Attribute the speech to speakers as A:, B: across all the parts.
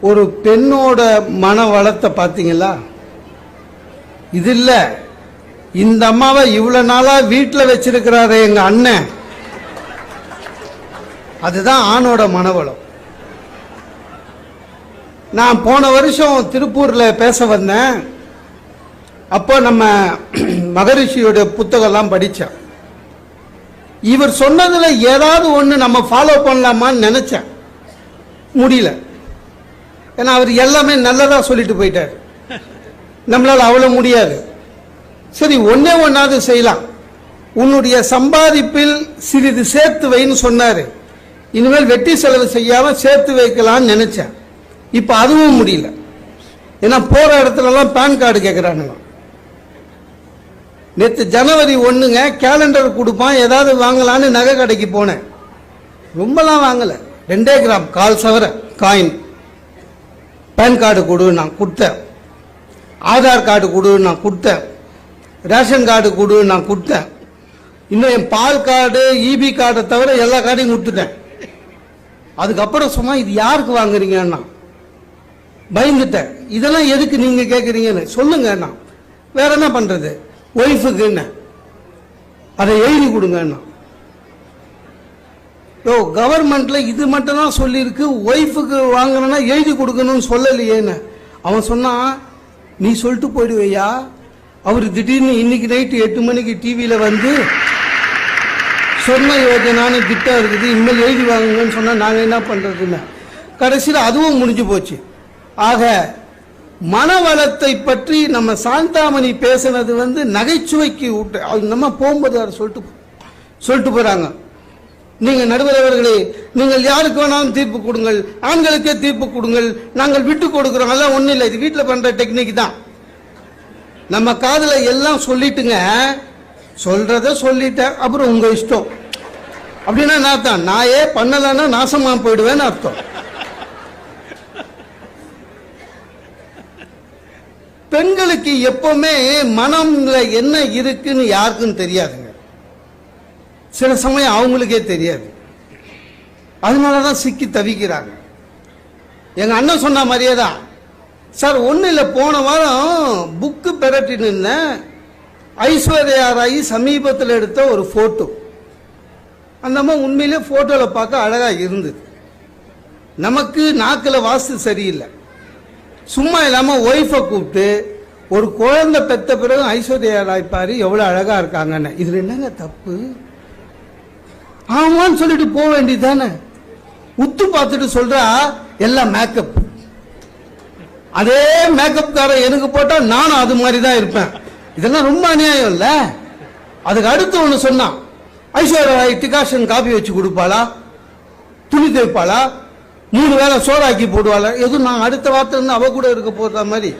A: ஒரு பெண்ணோட மன வளத்தை பார்த்தீங்களா? இது இல்லை இந்த அம்மாவை இவ்வளோ நாளாக வீட்டில் வச்சிருக்கிறாரு எங்கள் அண்ணன். அதுதான் ஆணோட மனவளம். நான் போன வருஷம் திருப்பூரில் பேச வந்தேன். அப்போ நம்ம மகரிஷியோட புத்தகம்லாம் படித்தேன் இவர் சொன்னதில் ஏதாவது ஒன்று நம்ம ஃபாலோ பண்ணலாமான்னு நினச்சேன். முடியல. ஏன்னா அவர் எல்லாமே நல்லதா சொல்லிட்டு போயிட்டார். நம்மளால் அவ்வளோ முடியாது. சரி ஒன்னே ஒன்னாவது செய்யலாம். உன்னுடைய சம்பாதிப்பில் சிறிது சேர்த்து வைன்னு சொன்னாரு. இனிமேல் வெட்டி செலவு செய்யாம சேர்த்து வைக்கலாம்னு நினைச்சேன். இப்ப அதுவும் முடியல. ஏன்னா போற இடத்துல எல்லாம் பேன் கார்டு கேட்குறானுங்க நேற்று ஜனவரி ஒண்ணுங்க கேலண்டர் கொடுப்பான் ஏதாவது வாங்கலான்னு நகை கடைக்கு போனேன். ரொம்பலாம் வாங்கல. ரெண்டே கிராம் கால் சவர காயின். பேன் கார்டு கொடு நான் கொடுத்தேன். ஆதார் கார்டு கொடு நான் கொடுத்தேன். ரேஷன் கார்டு கொடு நான் கொடுத்தேன். இன்னும் என் பால் கார்டு இபி கார்டை தவிர எல்லா கார்டையும் கொடுத்துட்டேன். அதுக்கப்புறம் சும்மா இது யாருக்கு வாங்குறீங்கன்னா பயந்துட்டேன். இதெல்லாம் எதுக்கு நீங்க கேட்குறீங்கன்னு சொல்லுங்க நான் வேற என்ன பண்றது? ஒய்ஃபுக்கு என்ன? அதை எழுதி கொடுங்கண்ணா யோ கவர்மெண்ட்ல இது மட்டும் தான் சொல்லியிருக்கு ஒய்ஃபுக்கு வாங்கணும்னா எழுதி கொடுக்கணும்னு சொல்லலையேன்னு. அவன் சொன்னான் நீ சொல்லிட்டு போயிடுவையா அவர் திடீர்னு இன்னைக்கு நைட்டு எட்டு மணிக்கு டிவியில் வந்து சொன்ன யோஜனான்னு திட்டம் இருக்குது இனிமேல் எழுதி வாங்குங்கன்னு சொன்னால் நாங்கள் என்ன பண்ணுறதுன்னு கடைசியில் அதுவும் முடிஞ்சு போச்சு. ஆக மனவளத்தை பற்றி நம்ம சாந்தாமணி பேசுனது வந்து நகைச்சுவைக்கு விட்டு அது நம்ம போகும்போது அதை சொல்லிட்டு சொல்லிட்டு போகிறாங்க நீங்கள் நடுவரவர்களே நீங்கள் யாருக்கு வேணாலும் தீர்ப்பு கொடுங்கள். ஆண்களுக்கே தீர்ப்பு கொடுங்கள். நாங்கள் விட்டு கொடுக்குறோம். எல்லாம் ஒன்றும் இல்லை. இது வீட்டில் பண்ணுற டெக்னிக் தான். நம்ம காதில் எல்லாம் சொல்லிட்டுங்க. சொல்கிறத சொல்லிட்டேன். அப்புறம் உங்கள் இஷ்டம். அப்படின்னா நான் தான். நான் ஏன் பண்ணலன்னா நாசமாக போயிடுவேன்னு அர்த்தம். பெண்களுக்கு எப்பவுமே மனம்ல என்ன இருக்குன்னு யாருக்கும் தெரியாதுங்க. சில சமயம் அவங்களுக்கே தெரியாது. அதனால தான் சிக்கி தவிக்கிறாங்க. எங்க அண்ணன் சொன்ன மாதிரியே தான் சார் ஒன்றும் இல்லை போன வாரம் புக்கு பெரட்டின்னு இருந்தேன் ஐஸ்வர்யா ராய் சமீபத்தில் எடுத்த ஒரு ஃபோட்டோ அந்த அம்மா உண்மையிலே ஃபோட்டோவில் பார்க்க அழகாக இருந்தது. நமக்கு நாக்கில் வாஸ்து சரியில்லை. சும்மா இல்லாமல் ஒய்ஃபை கூப்பிட்டு ஒரு குழந்தை பெற்ற பிறகு ஐஸ்வர்யா ராய் பாரு எவ்வளோ அழகாக இருக்காங்கன்னு. இதில் என்னங்க தப்பு? ஆமான்னு சொல்லிட்டு போக வேண்டியதானே உத்து பார்த்துட்டு சொல்றா எல்லாம் மேக்கப் அதே மேக்கப் காரன் எனக்கு போட்டா நானும் அது மாதிரி தான் இருப்பேன். இதெல்லாம் ரொம்ப அநியாயம் இல்ல? அதுக்கு அடுத்து ஒன்று சொன்னான். ஐஸ்வர்யா ராய் டிகாஷன் காபி வச்சு கொடுப்பாளா? துணி துவைப்பாளா மூணு வேளை சோறாக்கி போடுவாளா? எதுவும் நான் அடுத்த வார்த்தை இருந்து அவ கூட இருக்க போற மாதிரி.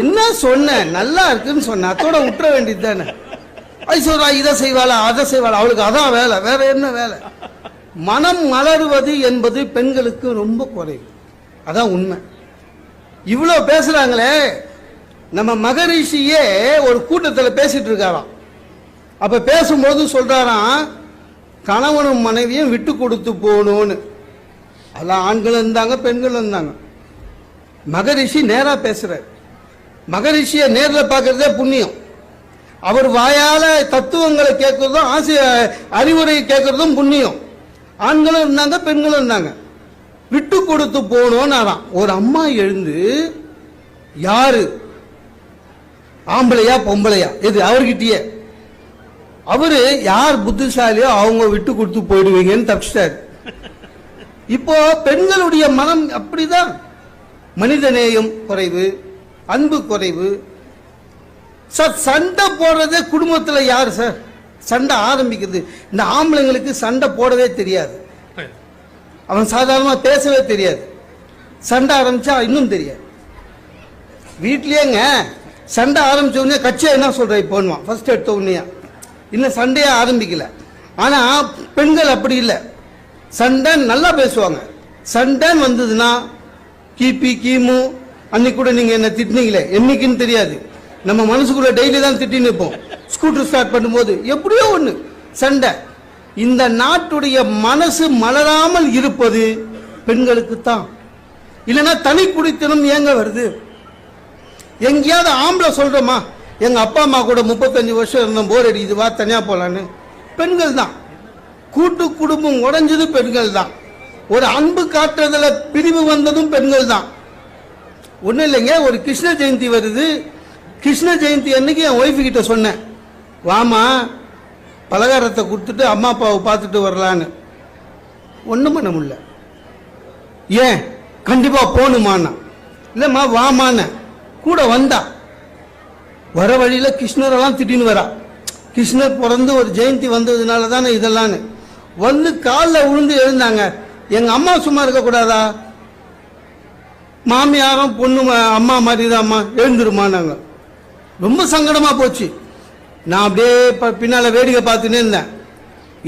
A: என்ன சொன்ன? நல்லா இருக்குன்னு சொன்ன. அதோட விட்டுற வேண்டியது தானே ஐஸ்வர்யா இதை செய்வாளா அதை செய்வாளா? அவளுக்கு அதான் வேலை வேற என்ன வேலை? மனம் மலருவது என்பது பெண்களுக்கு ரொம்ப குறைவு அதான் உண்மை. இவ்வளோ பேசுறாங்களே நம்ம மகரிஷியே ஒரு கூட்டத்தில் பேசிட்டு இருக்காராம். அப்ப பேசும்போது சொல்றாராம் கணவனும் மனைவியும் விட்டு கொடுத்து போகணும்னு. அதெல்லாம் ஆண்களும் இருந்தாங்க பெண்களும் இருந்தாங்க. மகரிஷி நேராக பேசுறார். மகரிஷியை நேரில் பார்க்கறதே புண்ணியம். அவர் வாயால தத்துவங்களை கேட்கறதும் ஆசை அறிவுரை கேட்கறதும் புண்ணியம். ஆண்களும் இருந்தாங்க பெண்களும் இருந்தாங்க. விட்டு கொடுத்து போனோம் ஒரு அம்மா எழுந்து யாரு? ஆம்பளையா பொம்பளையா? எது அவர்கிட்டயே. அவரு யார் புத்திசாலியோ அவங்க விட்டு கொடுத்து போயிடுவீங்கன்னு தப்பிச்சிட்டாரு. இப்போ பெண்களுடைய மனம் அப்படிதான். மனிதநேயம் குறைவு அன்பு குறைவு சார் சண்டை போடுறதே குடும்பத்தில் யார் சார்? சண்டை ஆரம்பிக்கிறது இந்த ஆம்பளைங்களுக்கு சண்டை போடவே தெரியாது. அவன் சாதாரணமாக பேசவே தெரியாது. சண்டை ஆரம்பிச்சா இன்னும் தெரியாது. வீட்லேயேங்க சண்டை ஆரம்பிச்ச உடனே கட்சியை என்ன சொல்கிற இப்போன்மா ஃபர்ஸ்ட் எடுத்த உடனே இன்னும் சண்டையே ஆரம்பிக்கல. ஆனால் பெண்கள் அப்படி இல்லை. சண்டை நல்லா பேசுவாங்க. சண்டைன்னு வந்ததுன்னா கிபி கிமு அன்னைக்கு கூட நீங்கள் என்ன திட்டினீங்களே? என்னைக்குன்னு தெரியாது. நம்ம மனசுக்குள்ள டெய்லி தான் திட்டி நிற்போம் ஸ்கூட்டர் ஸ்டார்ட் பண்ணும்போது எப்படியோ ஒன்று சண்டை. இந்த நாட்டுடைய மனசு மலராமல் இருப்பது பெண்களுக்கு தான் இல்லைன்னா தனி குடித்தனம் ஏங்க வருது? எங்கேயாவது ஆம்பளை சொல்கிறோமா எங்கள் அப்பா அம்மா கூட முப்பத்தஞ்சு வருஷம் இருந்தோம் போர் அடிக்குது வா தனியாக போகலான்னு பெண்கள் தான். கூட்டு குடும்பம் உடஞ்சது பெண்கள் தான். ஒரு அன்பு காட்டுறதுல பிரிவு வந்ததும் பெண்கள் தான். ஒன்றும் இல்லைங்க ஒரு கிருஷ்ண ஜெயந்தி வருது. கிருஷ்ண ஜெயந்தி அன்னைக்கு என் ஒய்ஃபு கிட்ட சொன்னேன். வாமா பலகாரத்தை கொடுத்துட்டு அம்மா அப்பாவை பார்த்துட்டு வரலான்னு. ஒன்றும் பண்ண முடியல. ஏன்? கண்டிப்பாக போகணுமாண்ணா இல்லைம்மா வாமான கூட வந்தா. வர வழியில் கிருஷ்ணரெல்லாம் திட்டின்னு வரா. கிருஷ்ணர் பிறந்து ஒரு ஜெயந்தி வந்ததுனால தானே இதெல்லாம்னு. வந்து காலில் விழுந்து எழுந்தாங்க. எங்கள் அம்மா சும்மா இருக்கக்கூடாதா மாமியாரும் பொண்ணு அம்மா மாதிரி தான் தான்மா நாங்கள் ரொம்ப சங்கடமா போச்சு. நான் அப்படியே இப்போ பின்னால வேடிக்கை பார்த்துன்னே இருந்தேன்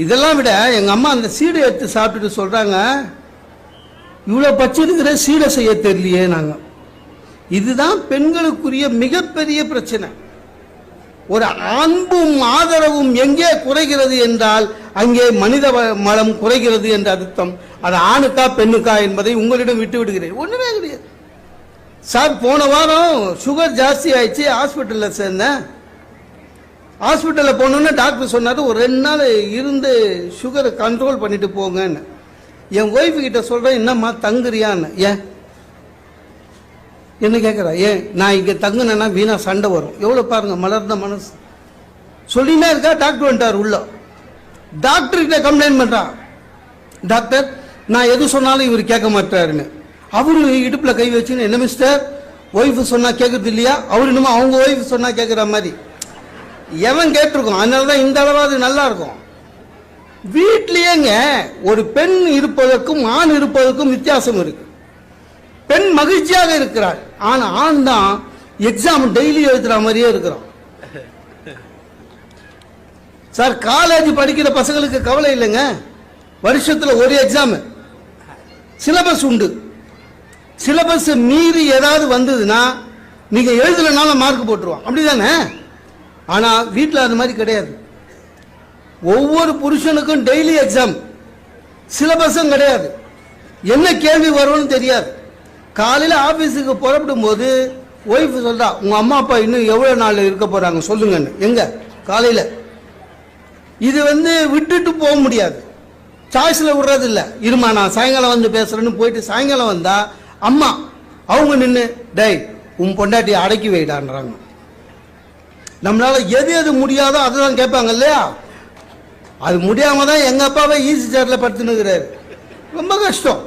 A: இதெல்லாம் விட எங்க அம்மா அந்த சீடை எடுத்து சாப்பிட்டுட்டு சொல்றாங்க இவ்வளோ பச்சிருக்கிற சீடை செய்ய தெரியலையே நாங்க. இதுதான் பெண்களுக்குரிய மிகப்பெரிய பிரச்சனை. ஒரு அன்பும் ஆதரவும் எங்கே குறைகிறது என்றால் அங்கே மனித மலம் குறைகிறது என்ற அர்த்தம். அது ஆணுக்கா பெண்ணுக்கா என்பதை உங்களிடம் விட்டு விடுகிறேன். ஒன்றுமே கிடையாது. சார் போன வாரம் சுகர் ஜாஸ்தி ஆயிடுச்சு. ஹாஸ்பிட்டலில் சேர்ந்தேன். ஹாஸ்பிட்டலில் போனோன்னே டாக்டர் சொன்னார் ஒரு ரெண்டு நாள் இருந்து சுகரை கண்ட்ரோல் பண்ணிட்டு போங்கன்னு. என் ஒய்ஃபு கிட்ட சொல்கிறேன் என்னம்மா தங்குறியான்னு? ஏன்? என்ன கேட்குறா ஏன் நான் இங்கே தங்குனேன்னா வீணாக சண்டை வரும். எவ்வளோ பாருங்க மலர்ந்த மனசு. சொல்லினே இருக்கா டாக்டர் வந்துட்டார் உள்ள. டாக்டர்கிட்ட கம்ப்ளைண்ட் பண்ணுறான் டாக்டர் நான் எது சொன்னாலும் இவர் கேட்க மாட்டாருன்னு. அவரு இடுப்புல கை வச்சுன்னு என்ன மிஸ்டர் ஒய்ஃபு சொன்னா கேட்கறது இல்லையா? அவர் என்னமோ அவங்க ஒய்ஃப் சொன்னா கேட்குற மாதிரி. எவன் கேட்டிருக்கோம் அதனால தான் இந்த அளவாவது நல்லா இருக்கும் வீட்லேயேங்க ஒரு பெண் இருப்பதற்கும் ஆண் இருப்பதற்கும் வித்தியாசம் இருக்கு. பெண் மகிழ்ச்சியாக இருக்கிறாள். ஆனால் ஆண் தான் எக்ஸாம் டெய்லி எழுதுற மாதிரியே இருக்கிறான். சார் காலேஜ் படிக்கிற பசங்களுக்கு கவலை இல்லைங்க. வருஷத்தில் ஒரு எக்ஸாம் சிலபஸ் உண்டு. சிலபஸ் மீறி ஏதாவது வந்ததுன்னா நீங்க எழுதலைனாலும் மார்க் போட்டுருவான். அப்படிதானே? ஆனா வீட்டில் அது மாதிரி கிடையாது. ஒவ்வொரு புருஷனுக்கும் டெய்லி எக்ஸாம் சிலபஸும் கிடையாது. என்ன கேள்வி வரும்னு தெரியாது. காலையில் ஆபீஸுக்கு புறப்படும் போது ஒய்ஃப் சொல்றா உங்க அம்மா அப்பா இன்னும் எவ்வளோ நாள் இருக்க போறாங்க? சொல்லுங்கன்னு. எங்க? காலையில். இது வந்து விட்டுட்டு போக முடியாது. சாய்ஸில் விடுறது இருமா நான் சாயங்காலம் வந்து பேசுறேன்னு போயிட்டு சாயங்காலம் வந்தால் அம்மா அவங்க நின்று டேய் உன் பொண்டாட்டி அடக்கி வைடான்றாங்க. நம்மளால எது எது முடியாதோ அதை தான் கேட்பாங்க இல்லையா? அது முடியாம தான் எங்க அப்பாவே ஈஸி சேர்ல படுத்துனுக்கிறாரு ரொம்ப கஷ்டம்.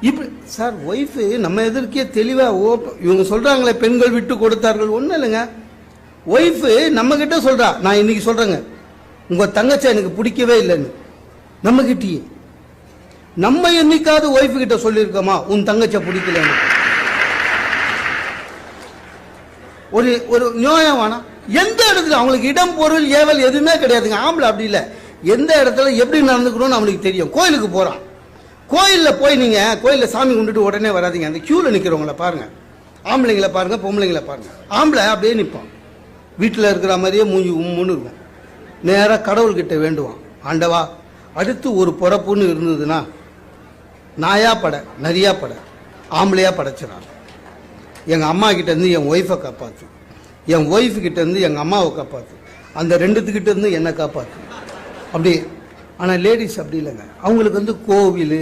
A: இப்படி சார் ஒய்ஃபு நம்ம எதிர்க்கே தெளிவா ஓப்ப இவங்க சொல்றாங்களே பெண்கள் விட்டு கொடுத்தார்கள். ஒன்றும் இல்லைங்க. ஒய்ஃபு நம்ம கிட்ட சொல்றா. நான் இன்னைக்கு சொல்றேங்க. உங்க தங்கச்சி எனக்கு பிடிக்கவே இல்லைன்னு. நம்ம கிட்டயே நம்ம என்னைக்காவது ஒய்ஃபு கிட்ட சொல்லியிருக்கோமா உன் தங்கச்ச பிடிக்கலன்னு? ஒரு ஒரு நியாயம் வேணாம் எந்த இடத்துல அவங்களுக்கு இடம் பொருள் ஏவல் எதுவுமே கிடையாதுங்க. ஆம்பளை அப்படி இல்லை. எந்த இடத்துல எப்படி நடந்துக்கணும்னு அவனுக்கு தெரியும். கோயிலுக்கு போகிறான் கோயிலில் போய் நீங்கள் கோயிலில் சாமி கும்பிட்டுட்டு உடனே வராதீங்க. அந்த க்யூவில் நிற்கிறவங்கள பாருங்க. ஆம்பளைங்களை பாருங்கள் பொம்பளைங்களை பாருங்க. ஆம்பளை அப்படியே நிற்பான் வீட்டில் இருக்கிற மாதிரியே மூஞ்சி உம்முன்னு இருக்கும். நேராக கடவுள்கிட்ட வேண்டுவான். ஆண்டவா அடுத்து ஒரு பிறப்புன்னு இருந்ததுன்னா நாயா பட நிறையா பட ஆம்பளையாக படைச்சிடான் எங்கள் அம்மா கிட்டேருந்து என் ஒய்ஃபை காப்பாற்று என் ஒய்ஃப் கிட்டேருந்து எங்கள் அம்மாவை காப்பாற்று அந்த ரெண்டுத்துக்கிட்டேருந்து என்னை காப்பாற்று அப்படி ஆனால் லேடிஸ் அப்படி இல்லைங்க. அவங்களுக்கு வந்து கோவில்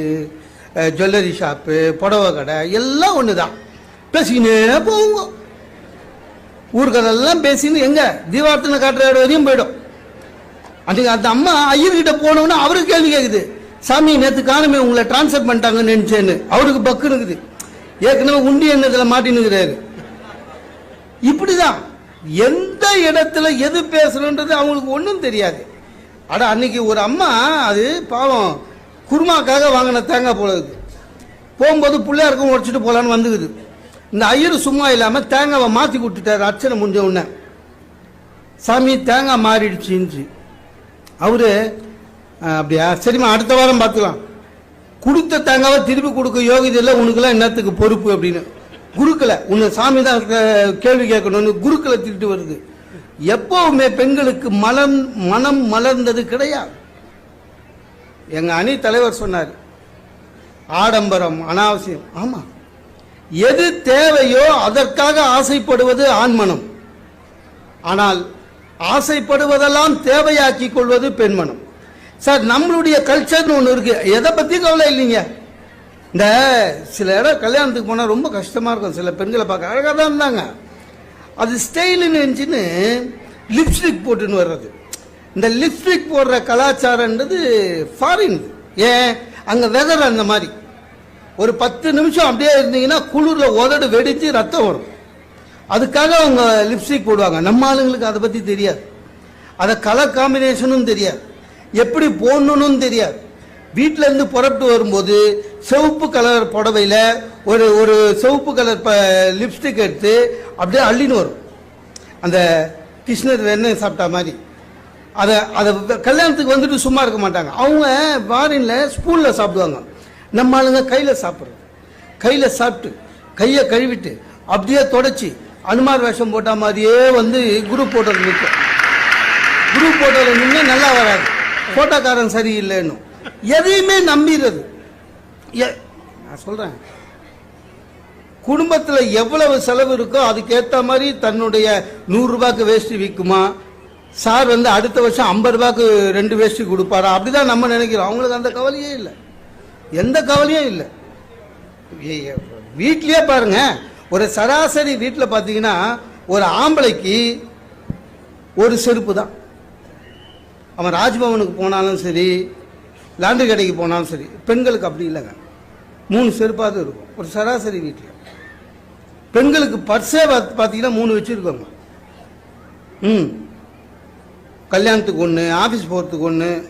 A: ஜுவல்லரி ஷாப்பு புடவை கடை எல்லாம் ஒன்று தான் பேசிக்கினே போவோங்க ஊருக்கதெல்லாம் பேசின்னு எங்கே? தீபார்த்தனை காட்டுற இடம் வரையும் போயிடும். அன்றைக்கு அந்த அம்மா ஐயர்கிட்ட போனோன்னா அவருக்கு கேள்வி கேட்குது சாமி நேற்று காணுமே உங்களை டிரான்ஸ்ஃபர் பண்ணிட்டாங்கன்னு நினைச்சேன்னு. அவருக்கு பக்கு இருக்குது. ஏற்கனவே உண்டி எண்ணத்தில் மாட்டினுக்கிறாரு இப்படிதான். எந்த இடத்துல எது பேசணுன்றது அவங்களுக்கு ஒன்றும் தெரியாது. அட அன்னைக்கு ஒரு அம்மா அது பாவம் குருமாக்காக வாங்கின தேங்காய் போல இருக்கு. போகும்போது பிள்ளையாருக்கும் உடைச்சிட்டு போகலான்னு வந்துக்குது. இந்த ஐயர் சும்மா இல்லாமல் தேங்காவை மாற்றி கொடுத்துட்டாரு அர்ச்சனை முடிஞ்ச உடனே. சாமி தேங்காய் மாறிடுச்சுன்னு அவரு அப்படியா? சரிம்மா அடுத்த வாரம் பார்த்துக்கலாம். கொடுத்த தங்காவை திருப்பி கொடுக்க யோகிதை இல்லை உனக்குலாம் என்னத்துக்கு பொறுப்பு அப்படின்னு. குருக்களை உன்னை சாமி தான் கேள்வி கேட்கணும்னு குருக்களை திருட்டு வருது. எப்பவுமே பெண்களுக்கு மலம் மனம் மலர்ந்தது கிடையாது. எங்க அணி தலைவர் சொன்னார் ஆடம்பரம் அனாவசியம். ஆமா. எது தேவையோ அதற்காக ஆசைப்படுவது ஆண்மனம் ஆனால் ஆசைப்படுவதெல்லாம் தேவையாக்கி கொள்வது பெண்மனம் சார் நம்மளுடைய கல்ச்சர்னு ஒன்று இருக்கு. எதை பத்தி கவலை இல்லைங்க. இந்த சில இடம் கல்யாணத்துக்கு போனால் ரொம்ப கஷ்டமா இருக்கும். சில பெண்களை பார்க்க அழகாக தான் இருந்தாங்க. அது ஸ்டைலுன்னு இருந்துச்சுன்னு லிப்ஸ்டிக் போட்டுன்னு வர்றது. இந்த லிப்ஸ்டிக் போடுற கலாச்சாரன்றது ஃபாரின் ஏன்? அங்கே வெதர் அந்த மாதிரி. ஒரு பத்து நிமிஷம் அப்படியே இருந்தீங்கன்னா குளிரில் உதடு வெடித்து ரத்தம் வரும். அதுக்காக அவங்க லிப்ஸ்டிக் போடுவாங்க. நம்ம ஆளுங்களுக்கு அதை பற்றி தெரியாது. அதை கலர் காம்பினேஷனும் தெரியாது. எப்படி போடணும்னு தெரியாது. வீட்டிலேருந்து இருந்து புறப்பட்டு வரும்போது சிவப்பு கலர் புடவையில ஒரு ஒரு சிவப்பு கலர் லிப்ஸ்டிக் எடுத்து அப்படியே அள்ளின்னு வரும். அந்த கிருஷ்ணர் வெண்ணெய் சாப்பிட்டா மாதிரி. அதை அதை கல்யாணத்துக்கு வந்துட்டு சும்மா இருக்க மாட்டாங்க. அவங்க ஃபாரினில் ஸ்பூனில் சாப்பிடுவாங்க. நம்ம ஆளுங்க கையில் சாப்பிட்றது. கையில் சாப்பிட்டு கையை கழுவிட்டு அப்படியே தொடச்சி அனுமார் வேஷம் போட்ட மாதிரியே வந்து குரூப் போட்டோவில் நிற்கும் குரூப் போட்டோவில் நின்று நல்லா வராது. போட்டோக்காரன் சரியில்லைன்னு. எதையுமே நம்பிடுறது நான் சொல்கிறேன் குடும்பத்தில் எவ்வளவு செலவு இருக்கோ அதுக்கேற்ற மாதிரி தன்னுடைய நூறு ரூபாய்க்கு வேஷ்டி விற்குமா சார் வந்து அடுத்த வருஷம் ஐம்பது ரூபாய்க்கு ரெண்டு வேஷ்டி கொடுப்பாரா? அப்படிதான் நம்ம நினைக்கிறோம். அவங்களுக்கு அந்த கவலையே இல்லை. எந்த கவலையும் இல்லை. வீட்லயே பாருங்க. ஒரு சராசரி வீட்டில் பார்த்தீங்கன்னா ஒரு ஆம்பளைக்கு ஒரு செருப்பு தான். அவன் ராஜ்பவனுக்கு போனாலும் சரி லாண்டரி கடைக்கு போனாலும் சரி பெண்களுக்கு அப்படி இல்லைங்க. மூணு செருப்பாவது இருக்கும். ஒரு சராசரி வீட்டில் பெண்களுக்கு பர்ஸே பார்த்து- பார்த்தீங்கன்னா மூணு வச்சுருக்கோங்க. ம். கல்யாணத்துக்கு ஒன்று ஆஃபீஸ் போகிறதுக்கு ஒன்று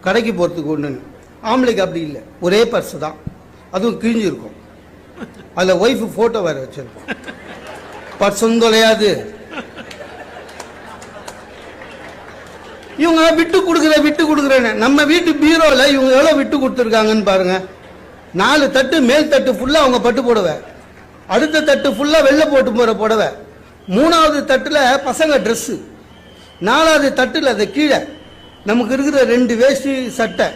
A: கடைக்கு போகிறதுக்கு ஒன்றுன்னு ஆம்பளைக்கு அப்படி இல்லை. ஒரே பர்ஸ் தான். அதுவும் கிழிஞ்சிருக்கும். அதில் ஒய்ஃபு ஃபோட்டோ வேறு வச்சுருக்கோம். பர்ஸும் தொலையாது. இவங்க விட்டு கொடுக்குற விட்டு கொடுக்குறேன்னு. நம்ம வீட்டு பீரோவில் இவங்க எவ்வளோ விட்டு கொடுத்துருக்காங்கன்னு பாருங்க. நாலு தட்டு மேல் தட்டு ஃபுல்லாக அவங்க பட்டு புடவை. அடுத்த தட்டு ஃபுல்லாக வெள்ளை போட்டு போகிற புடவை. மூணாவது தட்டில் பசங்க ட்ரெஸ்ஸு நாலாவது தட்டில் அது கீழே. நமக்கு இருக்கிற ரெண்டு வேஷ்டி சட்டை.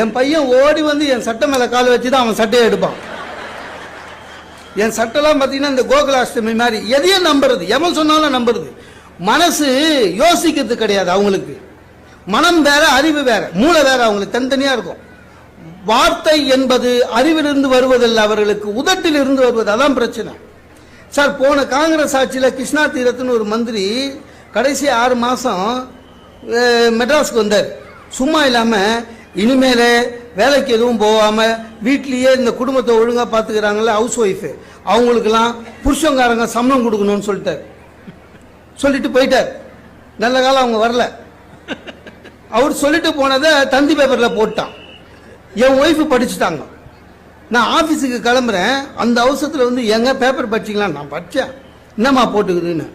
A: என் பையன் ஓடி வந்து என் சட்டை மேலே கால் வச்சு தான் அவன் சட்டையை எடுப்பான். என் சட்டைலாம் பார்த்தீங்கன்னா இந்த கோகுலாஷ்டமி மாதிரி. எதையும் நம்புறது. எவன் சொன்னாலும் நம்புறது. மனசு யோசிக்கிறது கிடையாது அவங்களுக்கு. மனம் வேற அறிவு வேற மூளை வேற அவங்களுக்கு தனித்தனியா இருக்கும். வார்த்தை என்பது அறிவிலிருந்து வருவதில்லை அவர்களுக்கு உதட்டில் இருந்து வருவது அதான் பிரச்சனை. சார் போன காங்கிரஸ் ஆட்சியில் கிருஷ்ணா தீரத்துன்னு ஒரு மந்திரி கடைசி ஆறு மாதம் மெட்ராஸ்க்கு வந்தார். சும்மா இல்லாமல் இனிமேல் வேலைக்கு எதுவும் போகாமல் வீட்லேயே இந்த குடும்பத்தை ஒழுங்காக பார்த்துக்கிறாங்களே ஹவுஸ் ஒய்ஃபு அவங்களுக்கெல்லாம் புருஷங்காரங்க சம்பளம் கொடுக்கணும்னு சொல்லிட்டார். சொல்லிட்டு போயிட்டார். நல்ல காலம் அவங்க வரல. அவர் சொல்லிட்டு போனதை தந்தி பேப்பரில் போட்டான். என் ஒய்ஃபு படிச்சுட்டாங்க. நான் ஆஃபீஸுக்கு கிளம்புறேன். அந்த அவசரத்தில் வந்து எங்க பேப்பர் படிச்சிங்களா? நான் படித்தேன் என்னம்மா போட்டுக்குதுன்னு?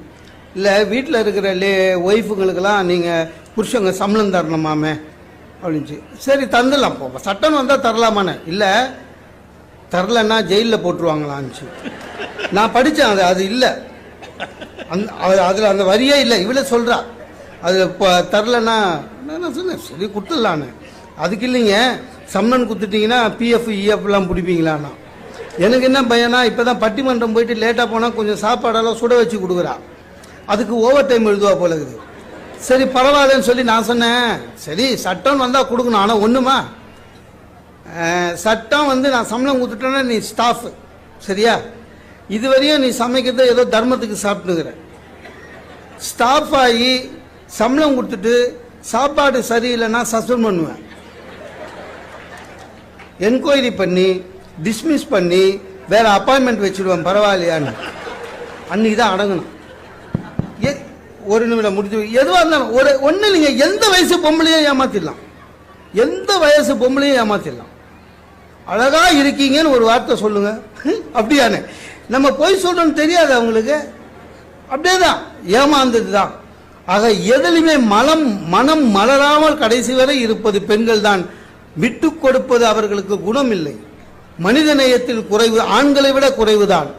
A: இல்லை வீட்டில் இருக்கிற லே ஒய்ஃபுங்களுக்கெல்லாம் நீங்கள் புருஷங்க சம்பளம் தரணுமாமே? அப்படின்ச்சு. சரி தந்துடலாம். போ சட்டம் வந்தால் தரலாமான்னு? இல்லை. தரலன்னா ஜெயிலில் போட்டுருவாங்களான்ச்சு. நான் படித்தேன் அது அது இல்லை. அந் அதில் அந்த வரியே இல்லை. இவ்வளோ சொல்கிறா அது இப்போ தரலன்னா நான் என்ன சொன்னேன் சரி கொடுத்துடலான்னு. அதுக்கு இல்லைங்க. சம்மன் கொடுத்துட்டீங்கன்னா பிஎஃப் இஎஃப்லாம் பிடிப்பீங்களாண்ணா. எனக்கு என்ன பையனா இப்போ தான் பட்டிமன்றம் போயிட்டு லேட்டாக போனால் கொஞ்சம் சாப்பாடெல்லாம் சுட வச்சு கொடுக்குறா. அதுக்கு ஓவர் டைம் எழுதுவா போல இருக்குது. சரி பரவாயில்லன்னு சொல்லி நான் சொன்னேன். சரி சட்டம் வந்தால் கொடுக்கணும். ஆனால் ஒன்றுமா சட்டம் வந்து நான் சம்பளம் கொடுத்துட்டேன்னா நீ ஸ்டாஃப் சரியா? இதுவரையும் நீ சமைக்கிறது ஏதோ தர்மத்துக்கு சாப்பிட்டுங்கிற ஸ்டாஃப் ஆகி சம்பளம் கொடுத்துட்டு சாப்பாடு சரியில்லைன்னா சஸ்பெண்ட் பண்ணுவேன். என்கொயரி பண்ணி டிஸ்மிஸ் பண்ணி வேற அப்பாயின்மெண்ட் வச்சுடுவேன் பரவாயில்லையான்னு. அன்னைக்கு தான் அடங்கணும் ஒரு நிமிடம் முடிஞ்சு எதுவாக இருந்தாலும் ஒரு ஒன்றும் இல்லைங்க எந்த வயசு பொம்பளையும் ஏமாத்திடலாம். எந்த வயசு பொம்பளையும் ஏமாத்திடலாம். அழகா இருக்கீங்கன்னு ஒரு வார்த்தை சொல்லுங்க. அப்படியானே. நம்ம பொய் சொல்றோம்னு தெரியாது அவங்களுக்கு. அப்படியே தான் ஏமாந்தது தான் ஆக எதிலுமே மனம் மனம் மலராமல் கடைசி வரை இருப்பது பெண்கள் தான் விட்டு கொடுப்பது அவர்களுக்கு குணம் இல்லை மனித நேயத்தில் குறைவு ஆண்களை விட குறைவுதான்.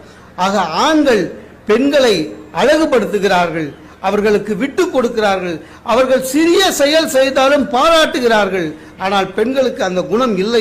A: ஆக ஆண்கள் பெண்களை அழகுபடுத்துகிறார்கள். அவர்களுக்கு விட்டு கொடுக்கிறார்கள். அவர்கள் சிறிய செயல் செய்தாலும் பாராட்டுகிறார்கள். ஆனால் பெண்களுக்கு அந்த குணம் இல்லை.